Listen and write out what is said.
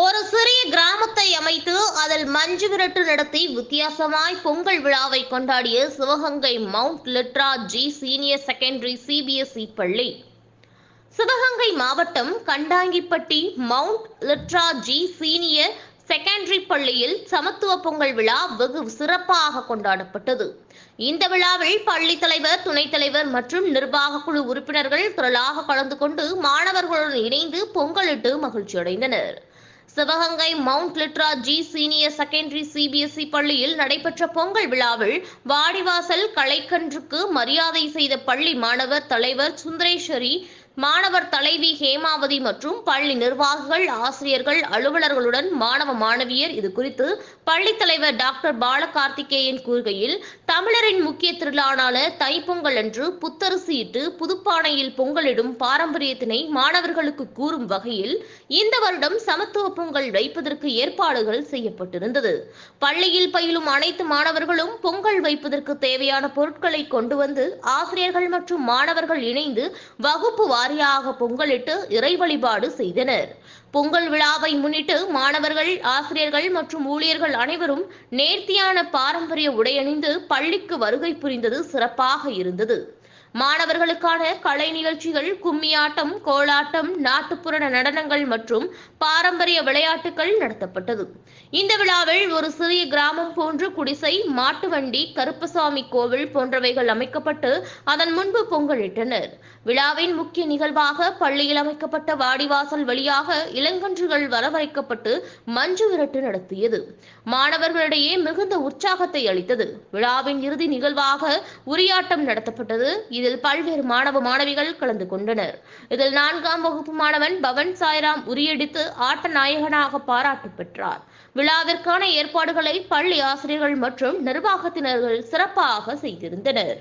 ஒரு சிறிய கிராமத்தை அமைத்து அதில் மஞ்சு விரட்டு நடத்தி வித்தியாசமாய் பொங்கல் விழாவை கொண்டாடிய Sivaganga Mount Litera Zee senior secondary CBSE பள்ளி. சிவகங்கை மாவட்டம் Kandangipatti Mount Litera Zee senior secondary பள்ளியில் சமத்துவ பொங்கல் விழா வெகு சிறப்பாக கொண்டாடப்பட்டது. இந்த விழாவில் பள்ளி தலைவர் துணைத் தலைவர் மற்றும் நிர்வாக குழு உறுப்பினர்கள் திரளாக கலந்து கொண்டு மாணவர்களுடன் இணைந்து பொங்கலிட்டு மகிழ்ச்சி அடைந்தனர் Sivaganga Mount Litera Zee senior secondary CBSE பள்ளியில் நடைபெற்ற பொங்கல் விழாவில் வாடிவாசல் கலைக்கன்றுக்கு மரியாதை செய்த பள்ளி மாணவர் தலைவர் சுந்தரேஸ்வரி மாணவர் தலைவி ஹேமாவதி மற்றும் பள்ளி நிர்வாகிகள் ஆசிரியர்கள் அலுவலர்களுடன் மாணவ மாணவியர். இது குறித்து பள்ளித் தலைவர் டாக்டர் பாலகார்த்திகேயன் கூறுகையில் தமிழரின் முக்கிய திருநாளான தைப்பொங்கல் அன்று புத்தரிசியிட்டு புதுப்பானையில் பொங்கலிடும் பாரம்பரியத்தினை மாணவர்களுக்கு கூறும் வகையில் இந்த வருடம் சமத்துவ பொங்கல் வைப்பதற்கு ஏற்பாடுகள் செய்யப்பட்டிருந்தது. பள்ளியில் பயிலும் அனைத்து மாணவர்களும் பொங்கல் வைப்பதற்கு தேவையான பொருட்களை கொண்டு வந்து ஆசிரியர்கள் மற்றும் மாணவர்கள் இணைந்து வகுப்பு வாரியாக பொங்கலிட்டு இறை வழிபாடு செய்தனர். பொங்கல் விழாவை முன்னிட்டு மாணவர்கள் ஆசிரியர்கள் மற்றும் ஊழியர்கள் அனைவரும் நேர்த்தியான பாரம்பரிய உடையணிந்து பள்ளிக்கு வருகை புரிந்தது சிறப்பாக இருந்தது. மாணவர்களுக்கான கலை நிகழ்ச்சிகள் கும்மியாட்டம் கோலாட்டம் நாட்டுப்புற நடனங்கள் மற்றும் பாரம்பரிய விளையாட்டுகள் நடத்தப்பட்டது. இந்த விழாவில் ஒரு சிறிய கிராமம் போன்று குடிசை மாட்டு வண்டி கருப்பசாமி கோவில் போன்றவைகள் அமைக்கப்பட்டு அதன் முன்பு பொங்கலிட்டனர். விழாவின் முக்கிய நிகழ்வாக பள்ளியில் அமைக்கப்பட்ட வாடிவாசல் வழியாக இளங்கன்றுகள் வரவழைக்கப்பட்டு மஞ்சு விரட்டு நடத்தியது. மாணவர்களிடையே மிகுந்த உற்சாகத்தை அளித்தது. விழாவின் இறுதி நிகழ்வாக உரியாட்டம் நடத்தப்பட்டது. இதில் பல்வேறு மாணவ மாணவிகள் கலந்து கொண்டனர். இதில் நான்காம் வகுப்பு மாணவன் பவன் சாய்ராம் உரியடித்து ஆட்ட நாயகனாக பாராட்டு பெற்றார். விழாவிற்கான ஏற்பாடுகளை பள்ளி ஆசிரியர்கள் மற்றும் நிர்வாகத்தினர்கள் சிறப்பாக செய்திருந்தனர்.